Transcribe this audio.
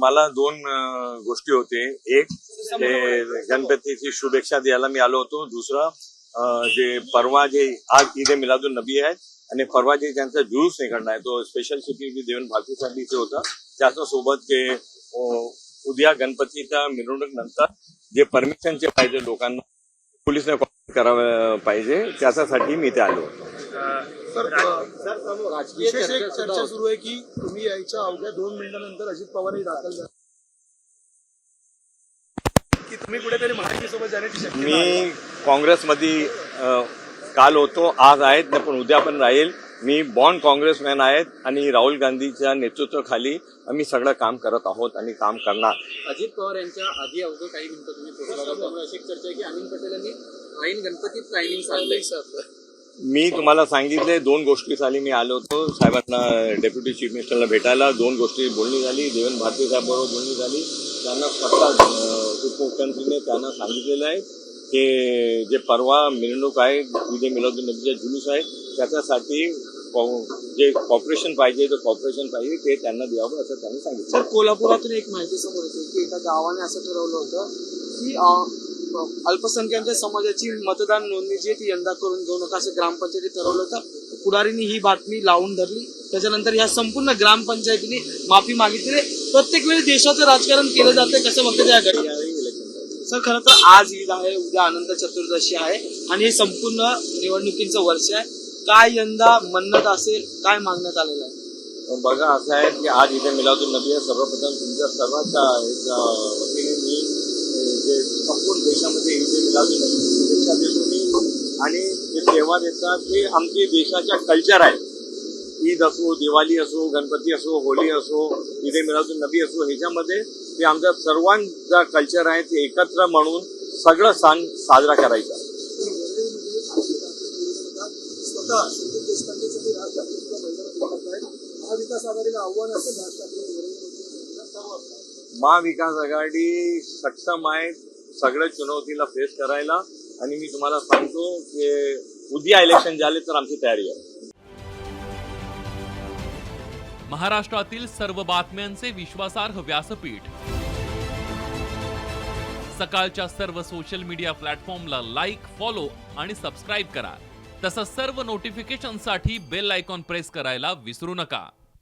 मला दोन गोष्टी होते. एक ते गणपतीची शुभेच्छा द्यायला मी आलो होतो. दुसरा जे परवा जे आज ईद मिलादून नबी आहे आणि परवा जे त्यांचा जुलूस निघणार आहे तो स्पेशल सिटी देवन भारतीसाठी इथे होता त्याच्यासोबत ते उद्या गणपतीच्या मिरवणूक नंतर जे परमिशनचे पाहिजे लोकांना पोलिसने करावं पाहिजे त्याच्यासाठी मी इथे आलो होतो. विशेष एक चर्चा सुरू आहे. की तुम्ही यायच्या अवघ्या दोन मिनिटांनंतर अजित पवारही दाखल झाले. की तुम्ही कुठेतरी महायुतीसोबत जाण्याची शक्यता आहे. मी काँग्रेसमध्ये अ, काल होतो आज आहेत न पण उद्या पण राहील. मी बॉन्ड काँग्रेसमॅन आहेत आणि राहुल गांधीच्या नेतृत्वाखाली आम्ही सगळं काम करत आहोत आणि काम करणार. अजित पवार यांच्या आधी अवघं काही मिनिटं तुम्ही अशी एक चर्चा आहे की अनिल पटेल यांनी ऐन गणपतीत टायमिंग सांगलंय मी तुम्हाला सांगितले दोन गोष्टी साली मी आलो होतो. साहेबांना डेप्युटी चीफ मिनिस्टरला भेटायला दोन गोष्टी बोलणी झाली. देवेंद्र भारती साहेबरोबर बोलणी झाली. त्यांना स्वतः उपमुख्यमंत्रीने त्यांना सांगितलेलं आहे की जे परवा मिरवणूक आहे विजय मिलादुल नबीचा जुलूस आहे त्याच्यासाठी कॉ- जे कॉपरेशन पाहिजे जे कॉपरेशन पाहिजे ते त्यांना द्यावं असं त्यांनी सांगितलं. सर कोल्हापुरातून एक माहिती समोर येते की एका गावाने असं ठरवलं होतं की अल्पसंख्याक समाजाची मतदान नोंदणी जी आहे ती यंदा करून घेऊ नका असं ग्रामपंचायतीत ठरवलं होतं. पुढारीने ही बातमी लावून धरली. त्याच्यानंतर या संपूर्ण ग्रामपंचायतीने माफी मागितली प्रत्येक वेळी देशाचं राजकारण केलं जातं कसं बघतं त्या घरी सर खरं तर आज ईद आहे उद्या अनंत चतुर्दशी आहे आणि हे संपूर्ण निवडणुकीचं वर्ष आहे. काय यंदा म्हणणं असेल काय मागण्यात आलेलं आहे? बघा असं आहे की आज इथे मिलादुल नबी आहे. सर्वप्रथम तुमच्या सर्वांच्या म्हणजे संपूर्ण देशामध्ये इथे मिलादुल नबीची शुभेच्छा आणि जे तेव्हा देतात ते आमचे देशाच्या कल्चर आहे. ईद असो दिवाळी असो गणपती असो होळी असो ईदे मिलादुल नबी असो ह्याच्यामध्ये ते आमचा सर्वांचा कल्चर आहे ते एकत्र म्हणून सगळं सण साजरा करायचा. महाविकास आघाडीला आव्हान असेल महाविकास आघाडी सक्षम आहे सगळ्या चुनौतीला फेस करायला. आणि मी तुम्हाला सांगतो की उद्या इलेक्शन झाले तर आमची तयारी आहे. महाराष्ट्रातील सर्व बातम्यांचे विश्वासार्ह व्यासपीठ. सकाळच्या सर्व सोशल मीडिया प्लॅटफॉर्मला लाईक फॉलो आणि सबस्क्राईब करा. तसंच सर्व नोटिफिकेशनसाठी बेल आयकॉन प्रेस करायला विसरू नका.